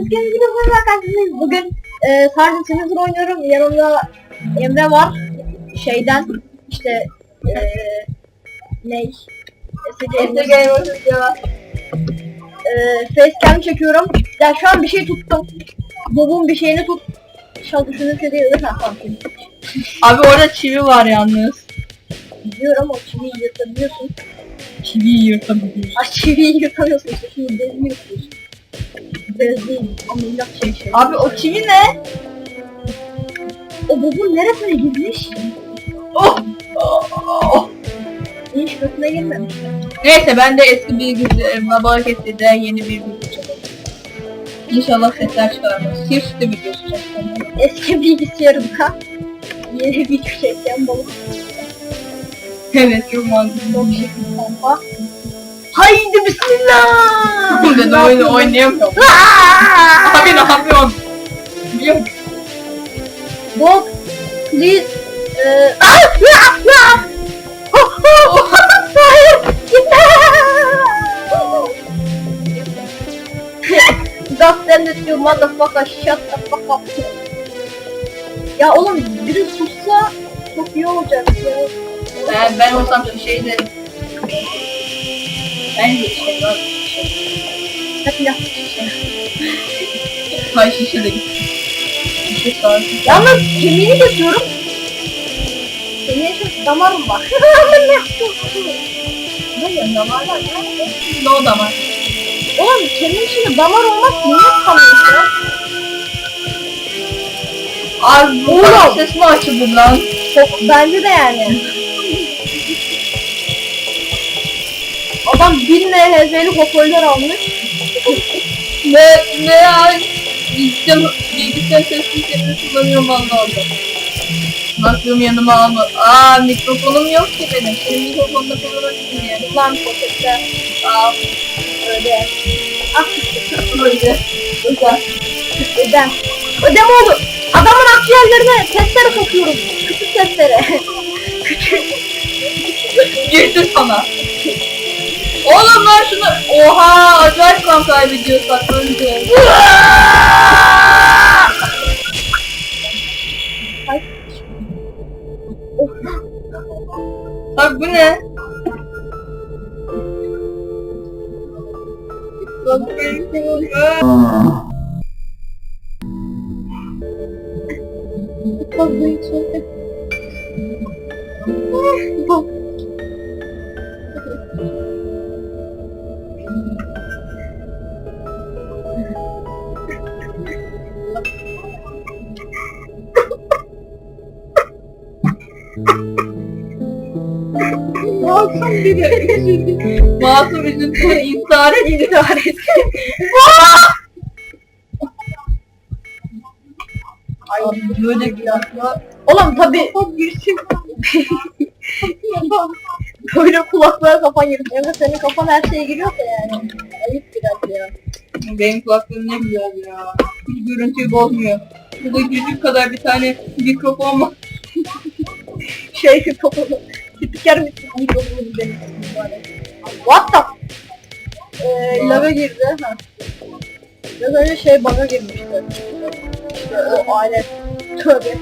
Merhaba bir İskele videosundan karşınızdayız. Bugün e, Sergeant Simulator oynuyorum. Yanımda Emre var. Şeyden işte e, Gamer e, Facecam çekiyorum. Ya şu an bir şey tuttum. Bob'un bir şeyini tut. İnşallah değil. Ha, tamam. Abi orada çivi var yalnız. Biliyorum o çiviyi yırtabiliyorsun. Çiviyi yırtabiliyorsun. Ah çiviyi yırtamıyorsun bezini yırtıyorsun. Bez değil. Ameliyat şey şey. Abi o çivi ne? O bobun neresine girmiş? Oh! Oh! oh. Hiç götüne girmemiş. Neyse ben de eski bilgisayarıma balık de yeni bir video çekelim. İnşallah sesler çıkarmaz. Sirste videosu çekeceğim. Eski bilgisayarımda yeni bir çeken balık Evet çok mantıklı. çok şekil pompa. Haydi bismillah! Ben Ne oyunu oynayamıyorum. Abi ne yapıyorsun? Yok. Bob, please. Just send it you motherfucker shut the fuck up. Ya oğlum biri sussa çok iyi olacak ya. Ben, ben olsam şu şeyde... Ben var. Şey. Hep laf işte. Hay şişe de gitti. Şişe sarsı. Yalnız kemiğini kesiyorum. Kemiğe şu damarım var. Hayır damarlar nerede? Ne o damar? Oğlum kemiğin içinde damar olmaz niye kanıyor ya? Abi bu Oğlum! ses mi açıldı lan? Çok bence de yani. Adam 1000 NHZ'li hoparlör almış. Ne ne ya? Bilgisayar, bilgisayar ses sistemini kullanıyorum valla orada. Baktığım yanıma alma. Aa mikrofonum yok ki benim. Senin mikrofonda kullanabilirim yani. Lan poşette Aa öyle. Ah böyle. Güzel. ödem. Ödem oldu. Adamın akciğerlerine testere sokuyorum. Küçük testere. Küçük. Girdi sana. Oğlum lan şunu. Oha acayip kan kaybediyor saklanınca. Ay. Of. Bak bu ne? Bak benim Fazla Masum biri. Masum üzüntü intihar etti. İntihar etti. Ay böyle bir lafla. Oğlum tabi böyle kulaklığa kafan girmiş. Emre senin kafan her şeye giriyorsa yani. Ayıp biraz ya. Benim kulaklığım ne güzel ya. Hiç görüntüyü bozmuyor. Burada küçük kadar bir tane mikrofon var. Şey kafamı. Spiker mi? Mikrofonu benim. What the? Eee lava girdi. Ha. Biraz önce şey bana girmişti. İşte o alet. Tövbe.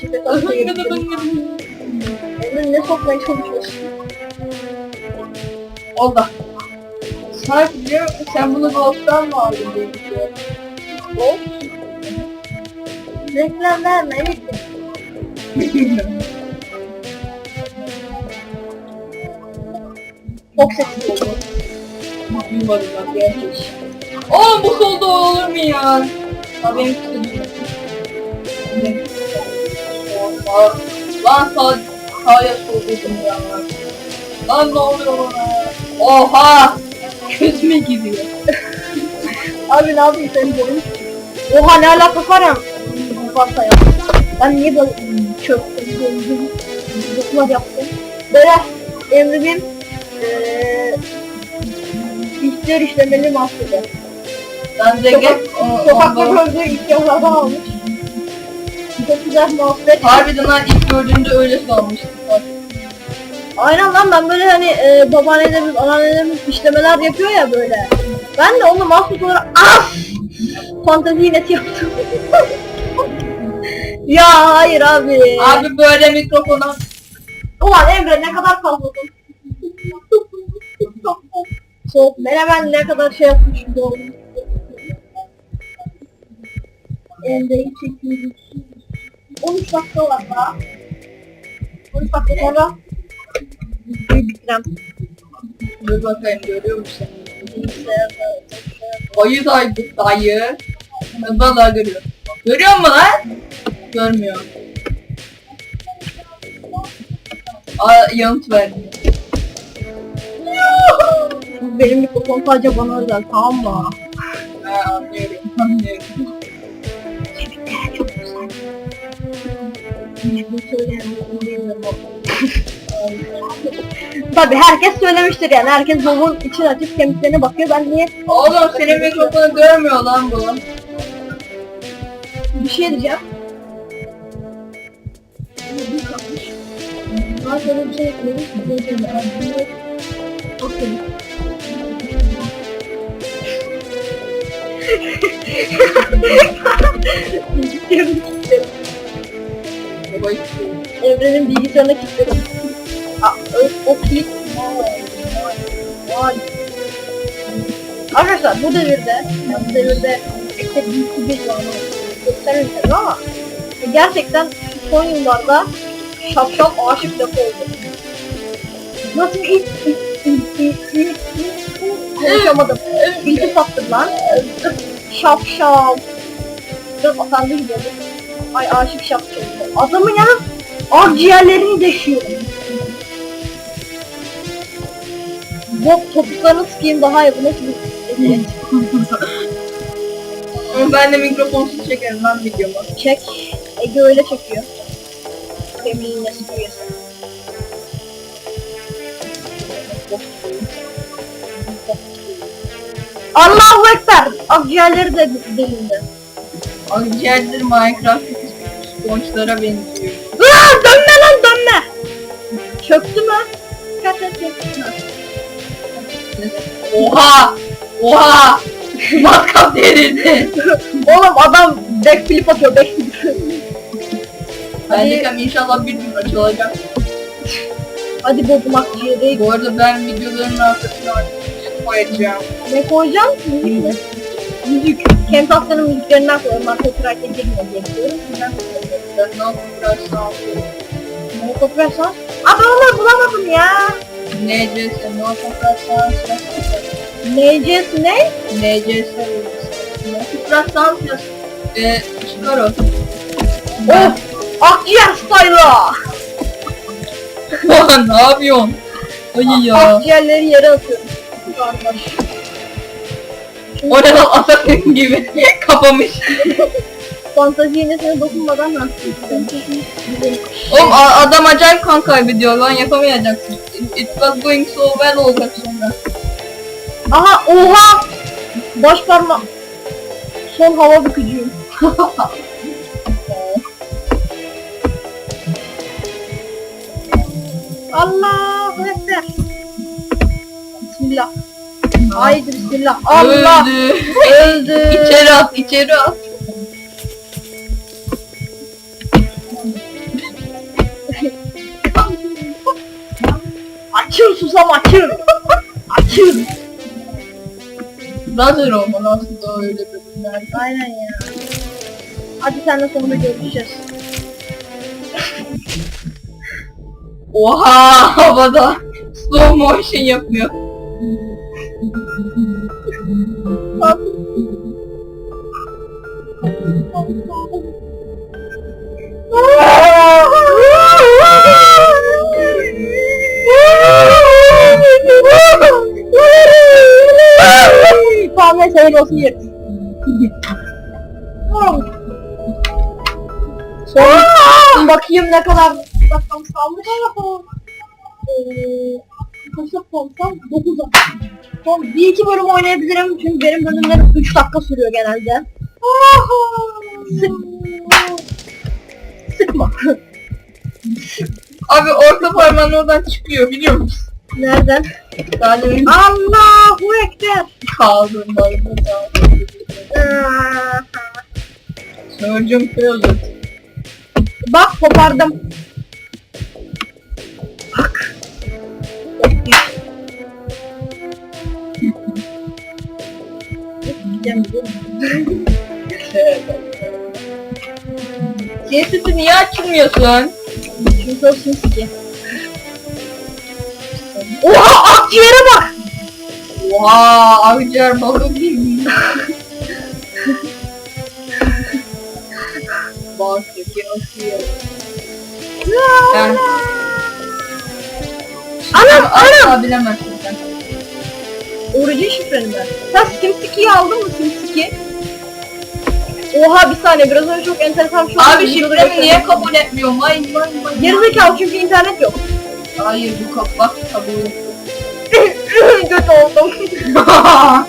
Çipe tasla girdi. Emre ne sokmaya çalışıyorsun? Oldu. Musun sen bunu Ghost'tan mı aldın diye düşünüyorum. Gol. Reklam verme. Çok sessiz oldu. Duymadım ben gerçek. Oğlum bu solda olur mu ya? Ha benim kısa Lan sağ, sol dedim ya. Lan ne oluyor bana? Oha! Gözüme gidiyor. Abi ne yapayım senin canın? Oha ne alakası var ya? Bu pasta ya. Ben niye böyle çöktüm, döndüm, zıplar yaptım? Böyle Emre'nin eee ihtiyar işlemeli mahsulü. Ben de o- sokakta gördüğü ihtiyarlardan almış. Çok güzel muhabbet. Harbiden lan ilk gördüğümde öyle sanmıştım. Aynen lan ben böyle hani e, babaannelerimiz, anneannelerimiz işlemeler yapıyor ya böyle. Ben de onu mahsus olarak ah! Fantezi iğnesi yaptım. ya hayır abi. Abi böyle mikrofona Ulan Emre ne kadar kazmadın. Soğuk menemen ne kadar şey yapmış doğru. Emre'yi çekiyoruz. 13 dakika var daha. 13 dakika sonra videoyu bitirem. Dur bakayım görüyor musun? Ayı daydı dayı. Ben daha görüyorum. Görüyor musun lan? Görmüyor. Aa, yanıt verdi. Benim mikrofon sadece bana özel tamam mı? Ha, anlıyorum, anlıyorum. Çok güzel. Bu söyleyen bilmiyorum. Tabi herkes söylemiştir yani herkes bobun için açıp kemiklerine bakıyor ben niye Oğlum senin mikrofonu görmüyor lan bu. bir şey diyeceğim. Ben sana bir şey. Okey. Bilgisayarını kilitledim. Evrenin bilgisayarına kilitledim. O, o. Arkadaşlar bu devirde, bu devirde de büyük bir yani gösteremiyorum ama gerçekten son yıllarda şapşal aşık lafı oldu. Nasıl ilk konuşamadım. İlk sattım lan. Şapşal. Biraz atandı oldu. Ay aşık şapşal. Adamın ya akciğerlerini deşiyor. Bok topuklarını sıkayım daha iyi. Bu nasıl bir ben de mikrofonsuz çekerim lan videomu. Çek. Ege öyle çekiyor. Kemiğin nasıl büyüyorsa. Allahu Ekber! Akciğerleri de delindi. Akciğerleri Minecraft'taki sponge'lara benziyor. Aa, dönme lan dönme! Çöktü mü? Kaç et. Oha! Oha! Matkap derildi. Oğlum adam backflip atıyor backflip. Ben de inşallah bir gün açılacak. Hadi bozum akciğeri. Bu arada ben videoların arkasına müzik koyacağım. Ne koyacağım? Müzik. Müzik. Kentasya'nın müziklerinden koy. Onlar copyright'e girmiyor diye biliyorum. Ben ne yapacağım sağlıyorum. Ne copyright var? Abi onları bulamadım ya. NCS, no toprak sans NCS ne? NCS, no toprak sans Eee, çıkar o. Of! Akciğer style'a! ne yapıyorsun? Ay ya. Akciğerleri yere atıyorum. Kardeş. O ne lan gibi kapamış. Fantezi iğnesine dokunmadan nasıl Oğlum a- adam acayip kan kaybediyor lan yapamayacaksın. It, it was going so well olacak sonra. Aha oha! Baş parmak. Son hava bükücüyüm. Allahu Ekber. Bismillah. Haydi bismillah. Allah Öldü. öldü. içeri at, içeri at. Açıl susam açıl. açıl. Lazer olmalı aslında öyle bölümler. Aynen ya. Hadi seninle sonunda görüşeceğiz. Oha havada slow motion yapıyor. Tamam hayırlı olsun yeriz. Son bakayım ne kadar dakikamız kalmış. Eee, Kaça kalsam 9 dakika. Son bir iki bölüm oynayabilirim çünkü benim bölümlerim 3 dakika sürüyor genelde. Sık. Sıkma. Abi orta parmağın oradan çıkıyor biliyor musun? Nereden? Daha demin Allahu Ekber. Kaldırmalı da. Surgeon Closet. Bak kopardım. Sesini niye açmıyorsun? Çünkü o simsiki. Oha akciğere bak. Oha, akciğer balığı değil mi? Bak, yeki akıyor. Ben- Anam anam. Asla bilemezsin Orijin şifreni ben. Sen simsikiyi aldın mı simsiki? Oha bir saniye biraz önce çok enteresan bir şey oldu. Abi şifremi niye kabul etmiyor? Vay vay vay. Gerizekalı çünkü internet yok. Hayır bu kapak kabul. Göt oldum.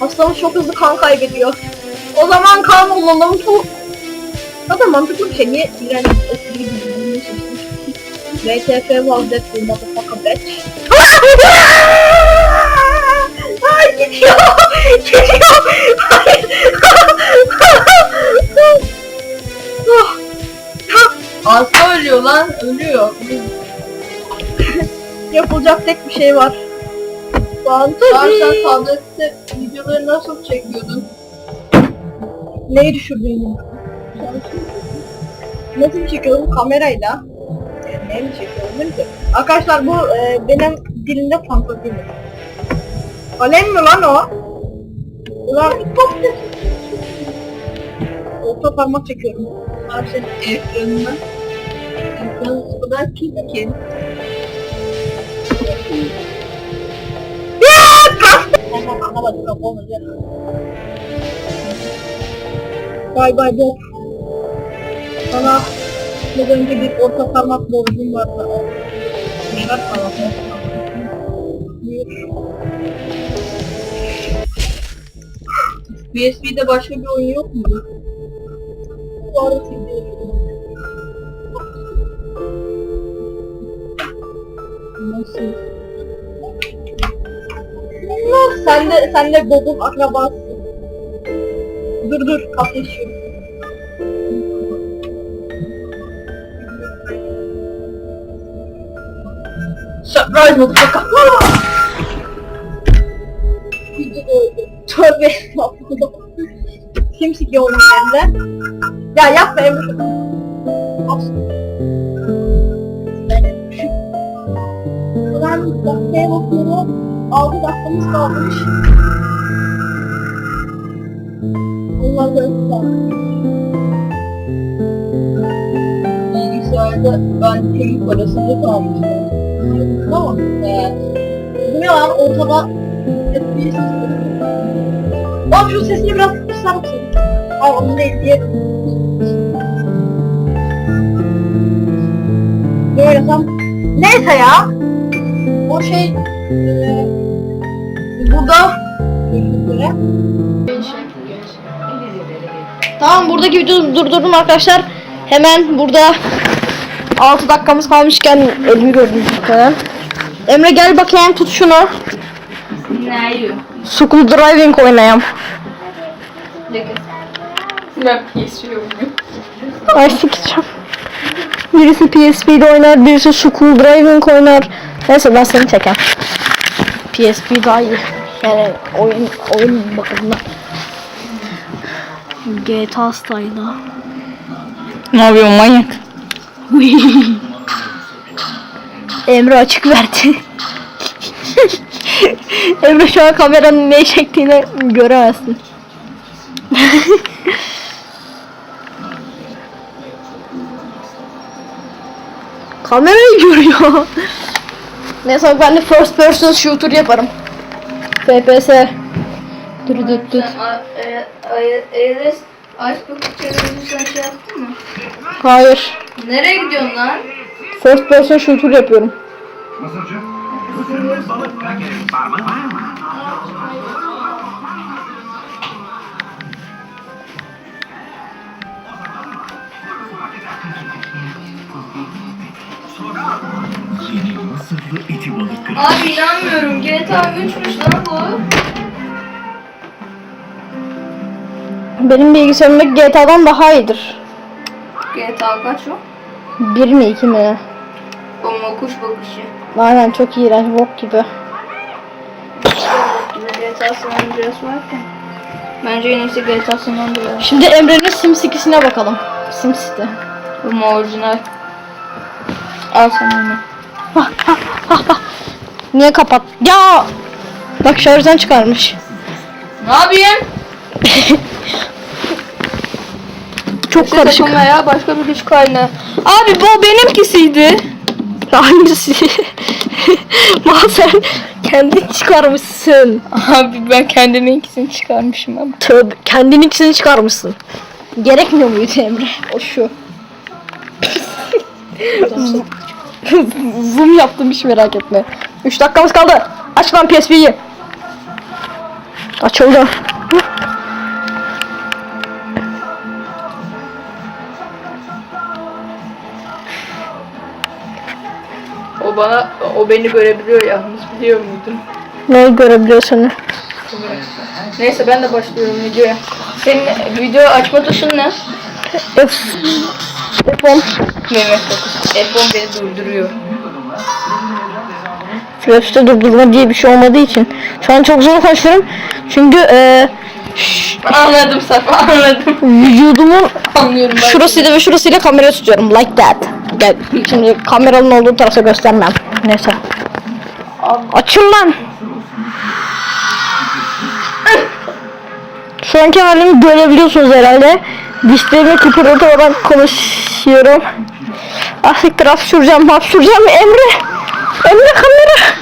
Hastamız çok hızlı kan kaybediyor. O zaman kan olalım bu. Zaten mantıklı bir şey. Niye İran eski gibi? VTF the motherfucker bitch. Ay gidiyor. Gidiyor. Ah. Hasta ölüyor lan, ölüyor. Yapılacak tek bir şey var. Abi Fantezi. sen tablette videoları nasıl çekiyordun? Neyi düşürdün? Nasıl çekiyorum? Kamerayla. E, Neyi mi çekiyorum? Arkadaşlar bu e, benim dilimde fantezi mi? Kalem mi lan o? Ulan Orta parmak çekiyorum. Abi senin ekranına. Ekranın o kadar kirli ki. Ya kastım. Tamam anlamadım olacak. Bay bay Bob. Sana az önce bir orta parmak borcum vardı. O Parmak. Buyur. PSP'de başka bir oyun yok mu? Bu. Nasıl? Sen de sen de Bob'un akrabası. Dur dur kahve Surprise motherfucker. Tövbe estağfurullah. Kimsik olmuş hem de. Ya yapma Emre. Ben dakikaya bakıyorum. 6 dakikamız kalmış. Allah göster. Bilgisayarda ben köyün parasında kalmıştım. Tamam. Evet. Bu ne lan ortada FPS Oğlum şu sesini biraz kısar mısın? Ay onu değil diye. Böyle tam. Neyse ya. O şey eee burada gözüküyor. Tamam buradaki videoyu durdurdum arkadaşlar. Hemen burada 6 dakikamız kalmışken elimi gördüm kadar. Emre gel bakayım tut şunu. School driving oynayalım. Ben PSP oynuyorum. Ay sikeceğim. Birisi PSP'de oynar, birisi School Driving oynar. Neyse ben seni çekeyim. PSP daha iyi. Yani oyun oyun bakımından. GTA style'da. Ne yapıyorsun manyak? Emre açık verdi. Emre şu an kameranın ne çektiğini göremezsin. Kamerayı görüyor. Neyse ben de first person shooter yaparım. FPS. Dur dur dur. Çevirmiş sen şey yaptın mı? Hayır. Nereye gidiyorsun lan? First person shooter yapıyorum. Masacı. Balık krakerin parmağı var mı? Yeni Mısırlı eti balık Abi inanmıyorum. GTA 3'müş lan bu. Benim bilgisayarımdaki GTA'dan daha iyidir. GTA kaç o? Bir mi iki mi? Bomba kuş bakışı. Aynen çok iğrenç bok gibi. GTA San Andreas varken. Bence en iyisi GTA San Andreas. Şimdi Emre'nin SimCity'sine bakalım. SimCity. Bu orijinal. Al sen onu. Niye kapat? Ya! Bak şarjdan çıkarmış. Ne yapayım? Çok karışık. Takım veya başka bir güç kaynağı. Abi bu benimkisiydi. Hangisi? Ma sen kendin çıkarmışsın. Abi ben kendiminkisini çıkarmışım ama. Tövbe kendin ikisini çıkarmışsın. Gerekmiyor muydu Emre? O şu. Zoom yaptım hiç merak etme. 3 dakikamız kaldı. Aç lan PSP'yi. Açıldı. O bana, o beni görebiliyor yalnız biliyor muydun? Neyi görebiliyorsun? Neyse ben de başlıyorum videoya. Senin video açma tuşun ne? F. F10. Mehmet 9. F10 beni durduruyor. Flash'ta durdurma diye bir şey olmadığı için. Şu an çok zor konuşuyorum. Çünkü eee Anladım Safa anladım. vücudumun Anlıyorum ben. şurasıyla ve şurasıyla kamera tutuyorum. Like that. Gel. Şimdi kameranın olduğu tarafa göstermem. Neyse. Açın lan. Şu anki halimi görebiliyorsunuz herhalde. Dişlerimi kıpırdatarak konuşuyorum. Ah siktir hapşuracağım hapşuracağım Emre. Emre kamera.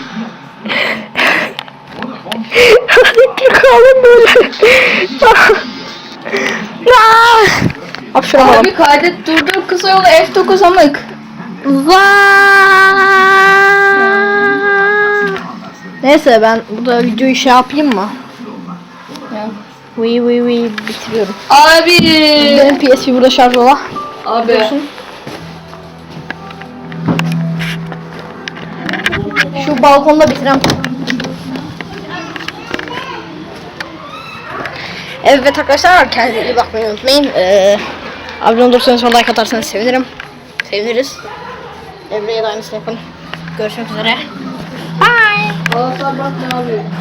Siktir kaldım böyle. Ah. Hapşuramadım. Abi kaydet durdur kısa yolu F9 amık. Neyse ben burada videoyu şey yapayım mı? Ya. Vıy vıy vıy bitiriyorum. Abi. Benim PSP burada şarj ola. Abi. Şu balkonda bitirem. Evet arkadaşlar kendinize bakmayı unutmayın. Ee, abone olursanız sonra like atarsanız sevinirim. Seviniriz. Emre'ye de aynısını yapın. Görüşmek üzere. Bye.